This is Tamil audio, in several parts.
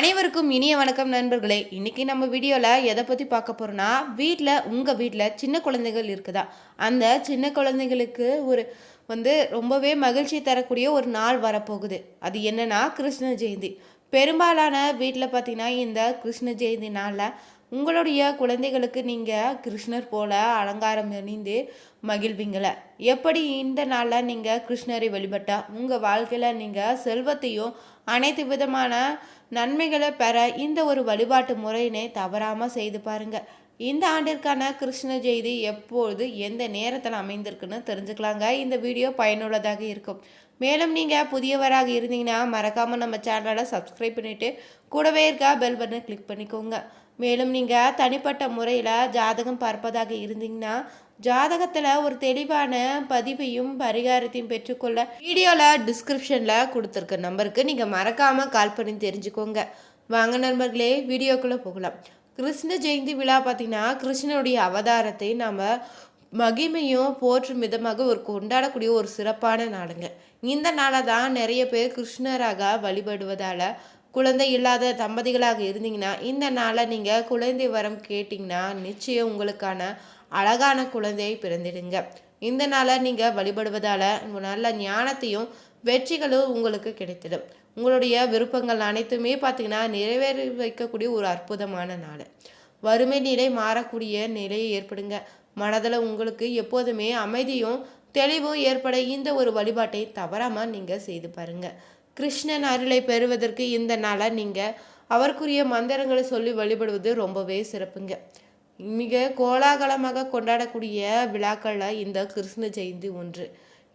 அனைவருக்கும் இனிய வணக்கம் நண்பர்களே. இன்றைக்கி நம்ம வீடியோவில் எதை பற்றி பார்க்க போகிறோன்னா வீட்டில் உங்கள் வீட்டில் சின்ன குழந்தைகள் இருக்குதா? அந்த சின்ன குழந்தைகளுக்கு ஒரு வந்து ரொம்பவே மகிழ்ச்சி தரக்கூடிய ஒரு நாள் வரப்போகுது. அது என்னென்னா கிருஷ்ண ஜெயந்தி. பெரும்பாலான வீட்டில் பார்த்தீங்கன்னா இந்த கிருஷ்ண ஜெயந்தி நாளில் உங்களுடைய குழந்தைகளுக்கு நீங்கள் கிருஷ்ணர் போல அலங்காரம் அணிந்து மகிழ்வீங்கள? எப்படி இந்த நாளில் நீங்கள் கிருஷ்ணரை வழிபட்டால் உங்கள் வாழ்க்கையில் நீங்கள் செல்வத்தையும் அனைத்து விதமான நன்மைகளை பெற இந்த ஒரு வழிபாட்டு முறையினை தவறாமல் செய்து பாருங்கள் இந்த ஆண்டிற்கான கிருஷ்ண ஜெயதி எப்பொழுது எந்த நேரத்தில் அமைந்திருக்குன்னு தெரிஞ்சுக்கலாங்க. இந்த வீடியோ பயனுள்ளதாக இருக்கும். மேலும் நீங்கள் புதியவராக இருந்தீங்கன்னா மறக்காமல் நம்ம சேனலை சப்ஸ்கிரைப் பண்ணிவிட்டு கூடவே இருக்க பெல் பட்டனை கிளிக் பண்ணிக்கோங்க. மேலும் நீங்கள் தனிப்பட்ட முறையில் ஜாதகம் பார்ப்பதாக இருந்தீங்கன்னா ஜாதகத்தில் ஒரு தெளிவான பதிவையும் பரிகாரத்தையும் பெற்றுக்கொள்ள வீடியோவில் டிஸ்கிரிப்ஷனில் கொடுத்துருக்க நம்பருக்கு நீங்கள் மறக்காமல் கால் பண்ணி தெரிஞ்சுக்கோங்க. வாங்க நண்பர்களே வீடியோக்குள்ளே போகலாம். கிருஷ்ண ஜெயந்தி விழா பார்த்திங்கன்னா கிருஷ்ணனுடைய அவதாரத்தை நாம் மகிமையும் போற்றும் விதமாக ஒரு கொண்டாடக்கூடிய ஒரு சிறப்பான நாளுங்க. இந்த நாளை தான் நிறைய பேர் கிருஷ்ணராக வழிபடுவதால் குழந்தை இல்லாத தம்பதிகளாக இருந்தீங்கன்னா இந்த நாளை நீங்கள் குழந்தை வரம் கேட்டிங்கன்னா நிச்சயம் உங்களுக்கான அழகான குழந்தையை பிறந்திடுங்க. இந்த நாளை நீங்கள் வழிபடுவதால் நல்ல ஞானத்தையும் வெற்றிகளும் உங்களுக்கு கிடைத்திடும். உங்களுடைய விருப்பங்கள் அனைத்துமே பார்த்தீங்கன்னா நிறைவேறி வைக்கக்கூடிய ஒரு அற்புதமான நாள். வறுமை நிலை மாறக்கூடிய நிலையை ஏற்படுங்க. மனதில் உங்களுக்கு எப்போதுமே அமைதியும் தெளிவும் ஏற்பட இந்த ஒரு வழிபாட்டை தவறாமல் நீங்கள் செய்து பாருங்கள் கிருஷ்ணன் அருளை பெறுவதற்கு இந்த நாளை நீங்கள் அவருக்குரிய மந்திரங்களை சொல்லி வழிபடுவது ரொம்பவே சிறப்புங்க. மிக கோலாகலமாக கொண்டாடக்கூடிய விழாக்களில் இந்த கிருஷ்ண ஜெயந்தி ஒன்று.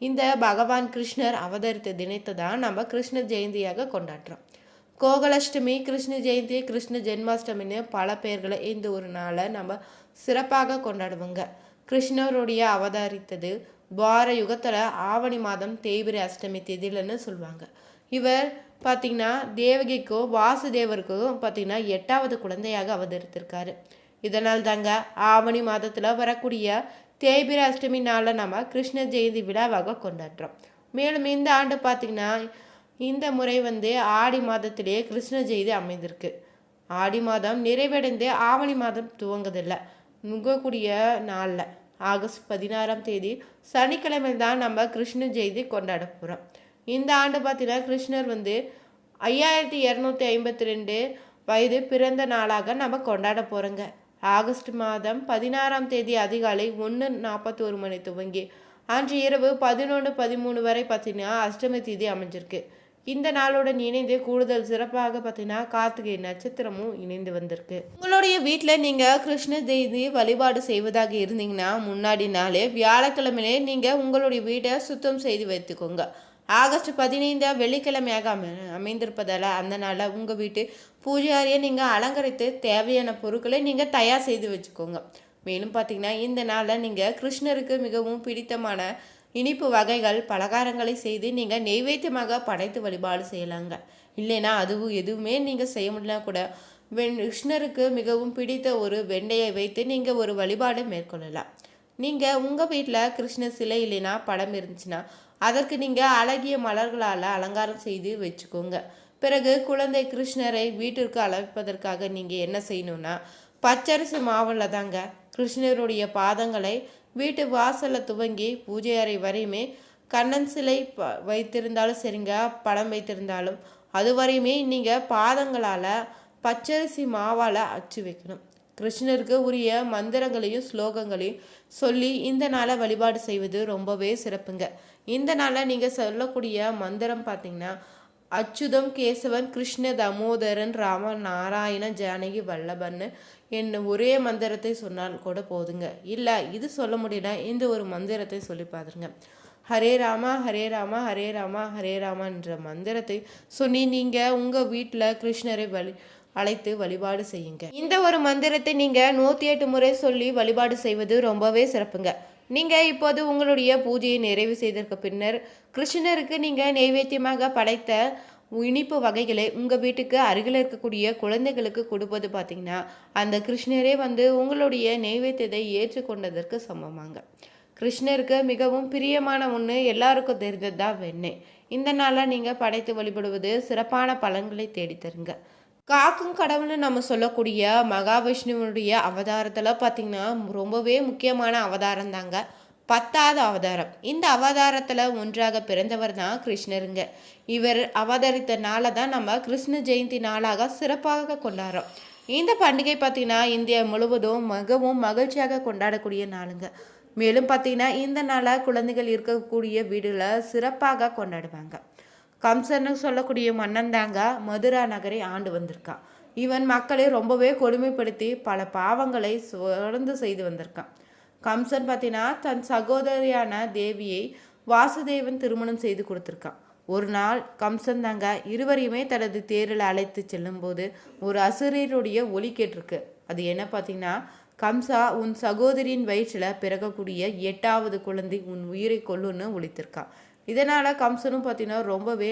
இந்த பகவான் கிருஷ்ணர் அவதரித்த தினத்தை தான் நம்ம கிருஷ்ண ஜெயந்தியாக கொண்டாடுறோம். கோகலஷ்டமி கிருஷ்ண ஜெயந்தி கிருஷ்ண ஜென்மாஷ்டமின்னு பல பெயர்களை இந்த ஒரு நாளை நம்ம சிறப்பாக கொண்டாடுவோங்க. கிருஷ்ணருடைய அவதரித்தது வார யுகத்தில் ஆவணி மாதம் தேய்பிரி அஷ்டமி திதிலன்னு சொல்லுவாங்க. இவர் பார்த்திங்கன்னா தேவகிக்கும் வாசுதேவருக்கும் பார்த்திங்கன்னா எட்டாவது குழந்தையாக அவதரித்திருக்காரு. இதனால் தாங்க ஆவணி மாதத்தில் வரக்கூடிய தேய்பிர அஷ்டமி நாளில் நம்ம கிருஷ்ண ஜெயந்தி விழாவாக கொண்டாடுறோம். மேலும் இந்த ஆண்டு பார்த்திங்கன்னா இந்த முறை வந்து ஆடி மாதத்திலேயே கிருஷ்ண ஜெயந்தி அமைந்திருக்கு. ஆடி மாதம் நிறைவடைந்து ஆவணி மாதம் துவங்குதில்லை. முகக்கூடிய நாளில் ஆகஸ்ட் பதினாறாம் தேதி சனிக்கிழமை தான் நம்ம கிருஷ்ண ஜெயந்தி கொண்டாட போகிறோம் இந்த ஆண்டு பார்த்தீங்கன்னா கிருஷ்ணர் வந்து ஐயாயிரத்தி இரநூத்தி ஐம்பத்தி ரெண்டு வயது பிறந்த நாளாக நம்ம கொண்டாட போகிறோங்க ஆகஸ்ட் மாதம் பதினாறாம் தேதி அதிகாலை ஒன்று நாற்பத்தோரு மணி துவங்கி அன்று இரவு பதினொன்று பதிமூணு வரை பார்த்தீங்கன்னா அஷ்டமி தேதி அமைஞ்சிருக்கு. இந்த நாளுடன் இணைந்து கூடுதல் சிறப்பாக பார்த்தீங்கன்னா கார்த்திகை நட்சத்திரமும் இணைந்து வந்திருக்கு. உங்களுடைய வீட்டில் நீங்கள் கிருஷ்ண தேதி வழிபாடு செய்வதாக இருந்தீங்கன்னா முன்னாடி நாளே வியாழக்கிழமையிலே நீங்கள் உங்களுடைய வீட்டை சுத்தம் செய்து வைத்துக்கோங்க. ஆகஸ்ட் பதினைந்து வெள்ளிக்கிழமையாக அமை அமைந்திருப்பதால் அந்த நாளில் உங்கள் வீட்டு பூஜாரியை நீங்கள் அலங்கரித்து தேவையான பொருட்களை நீங்கள் தயார் செய்து வச்சுக்கோங்க. மேலும் பார்த்தீங்கன்னா இந்த நாளில் நீங்கள் கிருஷ்ணருக்கு மிகவும் பிடித்தமான இனிப்பு வகைகள் பலகாரங்களை செய்து நீங்கள் நெய்வேத்தியமாக படைத்து வழிபாடு செய்யலாங்க. இல்லைன்னா அதுவும் எதுவுமே நீங்கள் செய்ய முடியல கூட வெண் கிருஷ்ணருக்கு மிகவும் பிடித்த ஒரு வெண்டையை வைத்து நீங்கள் ஒரு வழிபாடு மேற்கொள்ளலாம். நீங்கள் உங்கள் வீட்டில் கிருஷ்ண சிலை இல்லைன்னா படம் இருந்துச்சுன்னா அதற்கு நீங்கள் அழகிய மலர்களால் அலங்காரம் செய்து வச்சுக்கோங்க. பிறகு குழந்தை கிருஷ்ணரை வீட்டிற்கு அழைப்பதற்காக நீங்கள் என்ன செய்யணும்னா பச்சரிசி மாவில் தாங்க கிருஷ்ணருடைய பாதங்களை வீட்டு வாசலில் துவங்கி பூஜை அறை வரையுமே கண்ணன் சிலை ப வைத்திருந்தாலும் சரிங்க படம் வைத்திருந்தாலும் அது வரையுமே நீங்கள் பாதங்களால் பச்சரிசி மாவால் அச்சு வைக்கணும். கிருஷ்ணருக்கு உரிய மந்திரங்களையும் ஸ்லோகங்களையும் சொல்லி இந்த நாளை வழிபாடு செய்வது ரொம்பவே சிறப்புங்க. இந்த நாளில் நீங்கள் சொல்லக்கூடிய மந்திரம் பார்த்தீங்கன்னா அச்சுதம் கேசவன் கிருஷ்ண தமோதரன் ராம நாராயண ஜானகி வல்லபன்னு என்ன ஒரே மந்திரத்தை சொன்னால் கூட போதுங்க. இல்லை இது சொல்ல முடியல இந்த ஒரு மந்திரத்தை சொல்லி பாருங்க. ஹரே ராமா ஹரே ராமா ஹரே ராமா ஹரே ராமான்ற மந்திரத்தை சொல்லி நீங்கள் உங்கள் வீட்டில் கிருஷ்ணரை வழி அழைத்து வழிபாடு செய்யுங்க. இந்த ஒரு மந்திரத்தை நீங்கள் நூற்றி எட்டு முறை சொல்லி வழிபாடு செய்வது ரொம்பவே சிறப்புங்க. நீங்கள் இப்போது உங்களுடைய பூஜையை நிறைவு செய்ததற்கு பின்னர் கிருஷ்ணருக்கு நீங்கள் நைவேத்தியமாக படைத்த இனிப்பு வகைகளை உங்கள் வீட்டுக்கு அருகில் இருக்கக்கூடிய குழந்தைகளுக்கு கொடுப்பது பார்த்தீங்கன்னா அந்த கிருஷ்ணரே வந்து உங்களுடைய நைவேத்தியத்தை ஏற்றுக்கொண்டதற்கு சமமாங்க. கிருஷ்ணருக்கு மிகவும் பிரியமான ஒன்று எல்லாருக்கும் தெரிந்தது தான் வெண்ணெய். இந்த நாளில் நீங்கள் படைத்து வழிபடுவது சிறப்பான பலன்களை தேடித்தருங்க. காக்கும் கடவுள்னு நம்ம சொல்லக்கூடிய மகாவிஷ்ணுவனுடைய அவதாரத்தில் பார்த்திங்கன்னா ரொம்பவே முக்கியமான அவதாரம் தாங்க. பத்தாவது அவதாரம். இந்த அவதாரத்தில் ஒன்றாக பிறந்தவர் தான் கிருஷ்ணருங்க. இவர் அவதரித்த நாளை தான் நம்ம கிருஷ்ண ஜெயந்தி நாளாக சிறப்பாக கொண்டாடுறோம். இந்த பண்டிகை பார்த்திங்கன்னா இந்தியா முழுவதும் மிகவும் மகிழ்ச்சியாக கொண்டாடக்கூடிய நாளுங்க. மேலும் பார்த்திங்கன்னா இந்த நாளை குழந்தைகள் இருக்கக்கூடிய வீடுகளை சிறப்பாக கொண்டாடுவாங்க. கம்சன்னு சொல்லக்கூடிய மன்னன் தாங்க மதுரா நகரை ஆண்டு வந்திருக்கான். இவன் மக்களை ரொம்பவே கொடுமைப்படுத்தி பல பாவங்களை தொடர்ந்து செய்து வந்திருக்கான். கம்சன் பார்த்தீங்கன்னா தன் சகோதரியான தேவியை வாசுதேவன் திருமணம் செய்து கொடுத்துருக்கான். ஒரு நாள் கம்சன் தாங்க இருவரையுமே தனது தேரில் அழைத்து செல்லும்போது ஒரு அசுரருடைய ஒலி கேட்டிருக்கு. அது என்ன பார்த்தீங்கன்னா கம்சா உன் சகோதரியின் வயிற்றில் பிறக்கக்கூடிய எட்டாவது குழந்தை உன் உயிரை கொல்லுன்னு ஒழித்திருக்கான் இதனால் கம்சனும் பார்த்தீங்கன்னா ரொம்பவே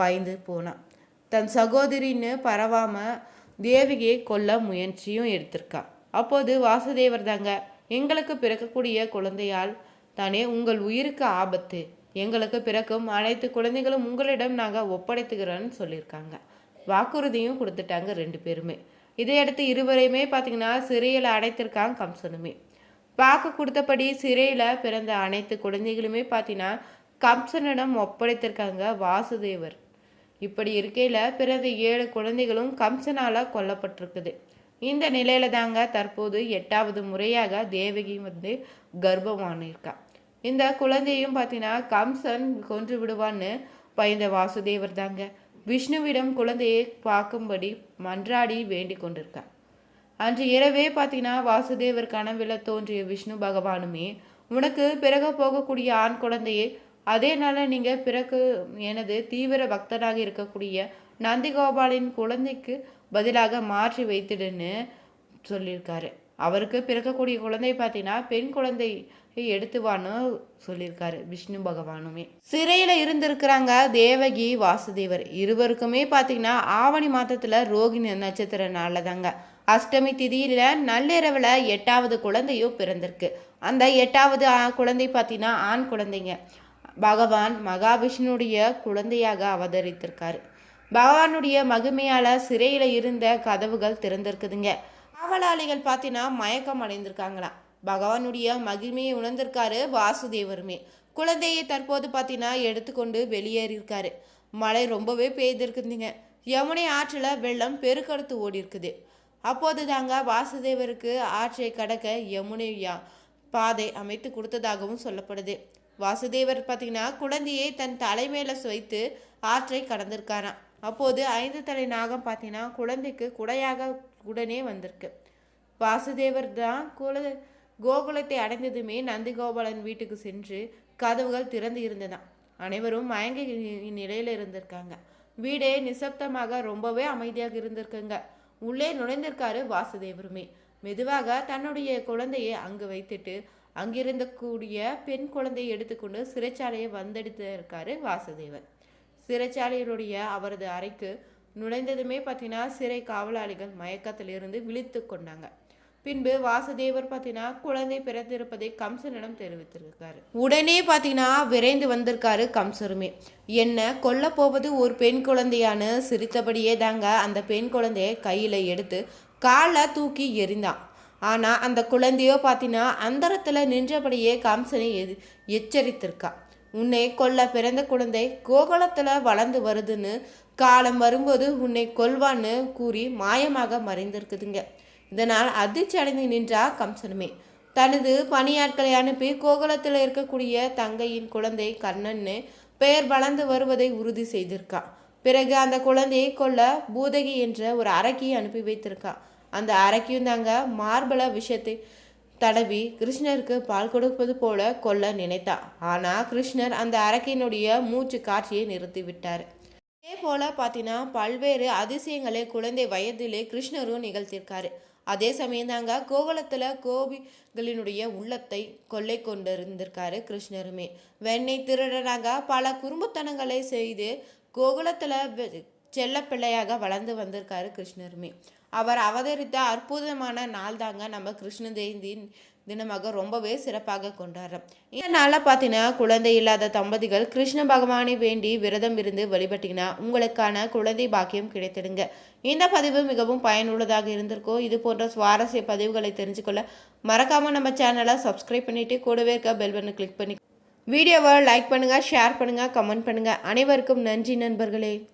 பயந்து போனான் தன் சகோதரின்னு பரவாமல் தேவிகையை கொல்ல முயற்சியும் எடுத்திருக்கா. அப்போது வாசுதேவர் தாங்க எங்களுக்கு பிறக்கக்கூடிய குழந்தையால் தானே உங்கள் உயிருக்கு ஆபத்து. எங்களுக்கு பிறக்கும் அனைத்து குழந்தைகளும் உங்களிடம் நாங்கள் ஒப்படைத்துக்கிறோன்னு சொல்லியிருக்காங்க. வாக்குறுதியும் கொடுத்துட்டாங்க ரெண்டு பேருமே. இதையடுத்து இருவரையுமே பார்த்தீங்கன்னா சிறையில் அடைத்திருக்காங்க கம்சனுமே. வாக்கு கொடுத்தபடி சிறையில் பிறந்த அனைத்து குழந்தைகளுமே பார்த்தீங்கன்னா கம்சனிடம் ஒப்படைத்திருக்காங்க வாசுதேவர். இப்படி இருக்கையில் பிறந்த ஏழு குழந்தைகளும் கம்சனால் கொல்லப்பட்டிருக்குது. இந்த நிலையில தாங்க தற்போது எட்டாவது முறையாக தேவகி வந்து கர்ப்பமானிருக்கா இந்த குழந்தையும் பார்த்தீங்கன்னா கம்சன் கொன்று விடுவான்னு பயந்த வாசுதேவர் தாங்க. விஷ்ணுவிடம் குழந்தையை பார்க்கும்படி மன்றாடி வேண்டி கொண்டிருக்கா. அன்று இரவே பார்த்தீங்கன்னா வாசுதேவர் கனவில் தோன்றிய விஷ்ணு பகவானுமே உனக்கு பிறகு போகக்கூடிய ஆண் குழந்தையை அதே நாளில் நீங்கள் பிறகு எனது தீவிர பக்தராக இருக்கக்கூடிய நந்திகோபாலின் குழந்தைக்கு பதிலாக மாற்றி வைத்திடுன்னு சொல்லியிருக்காரு. அவருக்கு பிறக்கக்கூடிய குழந்தை பார்த்தீங்கன்னா பெண் குழந்தை எடுத்துவான்னு சொல்லியிருக்காரு விஷ்ணு பகவானுமே. சிறையில் இருந்திருக்கிறாங்க தேவகி வாசுதேவர். இருவருக்குமே பார்த்தீங்கன்னா ஆவணி மாதத்தில் ரோகிணி நட்சத்திர நாளில் தாங்க. அஷ்டமி திதியில் நள்ளிரவில் எட்டாவது குழந்தையும் பிறந்திருக்கு. அந்த எட்டாவது குழந்தை பார்த்தீங்கன்னா ஆண் குழந்தைங்க. பகவான் மகாவிஷ்ணுடைய குழந்தையாக அவதரித்திருக்கார். பகவானுடைய மகிமையால் சிறையில் இருந்த கதவுகள் திறந்திருக்குதுங்க. காவலாளிகள் பார்த்தீங்கன்னா மயக்கம் அடைந்திருக்காங்களாம் பகவானுடைய மகிமையை உணர்ந்திருக்காரு வாசுதேவருமே. குழந்தையை தற்போது பார்த்தீங்கன்னா எடுத்துக்கொண்டு வெளியேறியிருக்காரு. மழை ரொம்பவே பெய்திருக்குதுங்க. யமுனை ஆற்றில் வெள்ளம் பெருக்கெடுத்து ஓடி இருக்குது அப்போது தாங்க வாசுதேவருக்கு ஆற்றை கடக்க யமுனை பாதை அமைத்து கொடுத்ததாகவும் சொல்லப்படுது. வாசுதேவர் பார்த்தீங்கன்னா குழந்தையை தன் தலைமையில சுவைத்து ஆற்றை கடந்திருக்காராம். அப்போது ஐந்து தலை நாகம் பார்த்தீங்கன்னா குழந்தைக்கு குடையாக உடனே வந்திருக்கு. வாசுதேவர் தான் குல கோகுலத்தை அடைந்ததுமே நந்திகோபாலன் வீட்டுக்கு சென்று கதவுகள் திறந்து இருந்ததாம். அனைவரும் மயங்கி நிலையில் இருந்திருக்காங்க. வீடே நிசப்தமாக ரொம்பவே அமைதியாக இருந்திருக்குங்க. உள்ளே நுழைந்திருக்காரு வாசுதேவருமே. மெதுவாக தன்னுடைய குழந்தையை அங்கு வைத்துட்டு அங்கிருந்த கூடிய பெண் குழந்தையை எடுத்துக்கொண்டு சிறைச்சாலையை வந்தெடுத்து இருக்காரு வாசுதேவர் சிறைச்சாலையினுடைய அவரது அறைக்கு நுழைந்ததுமே பார்த்தீங்கன்னா சிறை காவலாளிகள் மயக்கத்திலிருந்து விழித்து கொண்டாங்க. பின்பு வாசுதேவர் பார்த்தீங்கன்னா குழந்தை பிறந்திருப்பதை கம்சனிடம் தெரிவித்திருக்காரு. உடனே பார்த்தீங்கன்னா விரைந்து வந்திருக்காரு கம்சருமே. என்ன கொல்ல போவது ஒரு பெண் குழந்தையான்னு சிரித்தபடியே தாங்க அந்த பெண் குழந்தையை கையில் எடுத்து காலை தூக்கி எரிந்தான் ஆனால் அந்த குழந்தையோ பார்த்தீங்கன்னா அந்தரத்தில் நின்றபடியே கம்சனை எது எச்சரித்திருக்கா. உன்னை கொல்ல பிறந்த குழந்தை கோகுலத்தில் வளர்ந்து வருதுன்னு காலம் வரும்போது உன்னை கொல்வான்னு கூறி மாயமாக மறைந்திருக்குதுங்க. இதனால் அதிர்ச்சி அடைந்து நின்றா கம்சனுமே. தனது பணியாட்களை அனுப்பி கோகுலத்தில் இருக்கக்கூடிய தங்கையின் குழந்தை கண்ணன்னு பெயர் வளர்ந்து வருவதை உறுதி செய்திருக்கா. பிறகு அந்த குழந்தையை கொல்ல பூதகி என்ற ஒரு அரக்கியை அனுப்பி வைத்திருக்கா. அந்த அரக்கியும் தாங்க மார்பல விஷயத்தை தடவி கிருஷ்ணருக்கு பால் கொடுப்பது போல கொல்ல நினைத்தான் ஆனால் கிருஷ்ணர் அந்த அரக்கினுடைய மூச்சு காட்சியை நிறுத்தி விட்டார். இதே போல பார்த்தீங்கன்னா பல்வேறு அதிசயங்களை குழந்தை வயதிலே கிருஷ்ணரும் நிகழ்த்தியிருக்காரு. அதே சமயம் தாங்க கோகுலத்தில் கோபிகளினுடைய உள்ளத்தை கொள்ளை கொண்டிருந்திருக்காரு கிருஷ்ணருமே. வெண்ணெய் திருடனாங்க பல குறும்புத்தனங்களை செய்து கோகுலத்தில் செல்ல பிள்ளையாக வளர்ந்து வந்திருக்காரு கிருஷ்ணருமே. அவர் அவதரித்த அற்புதமான நாள் தாங்க நம்ம கிருஷ்ண ஜெயந்தி தினமாக ரொம்பவே சிறப்பாக கொண்டாடுறோம் இந்த நாளில் பார்த்தீங்கன்னா குழந்தை இல்லாத தம்பதிகள் கிருஷ்ண பகவானை வேண்டி விரதம் இருந்து வழிபட்டீங்கன்னா உங்களுக்கான குழந்தை பாக்கியம் கிடைத்திடுங்க. இந்த பதிவு மிகவும் பயனுள்ளதாக இருந்திருக்கும். இது போன்ற சுவாரஸ்ய பதிவுகளை தெரிஞ்சுக்கொள்ள மறக்காமல் நம்ம சேனலை சப்ஸ்கிரைப் பண்ணிவிட்டு கூடவே இருக்க பெல் பட்டனை கிளிக் பண்ணி வீடியோவை லைக் பண்ணுங்கள் ஷேர் பண்ணுங்கள் கமெண்ட் பண்ணுங்கள் அனைவருக்கும் நன்றி நண்பர்களே.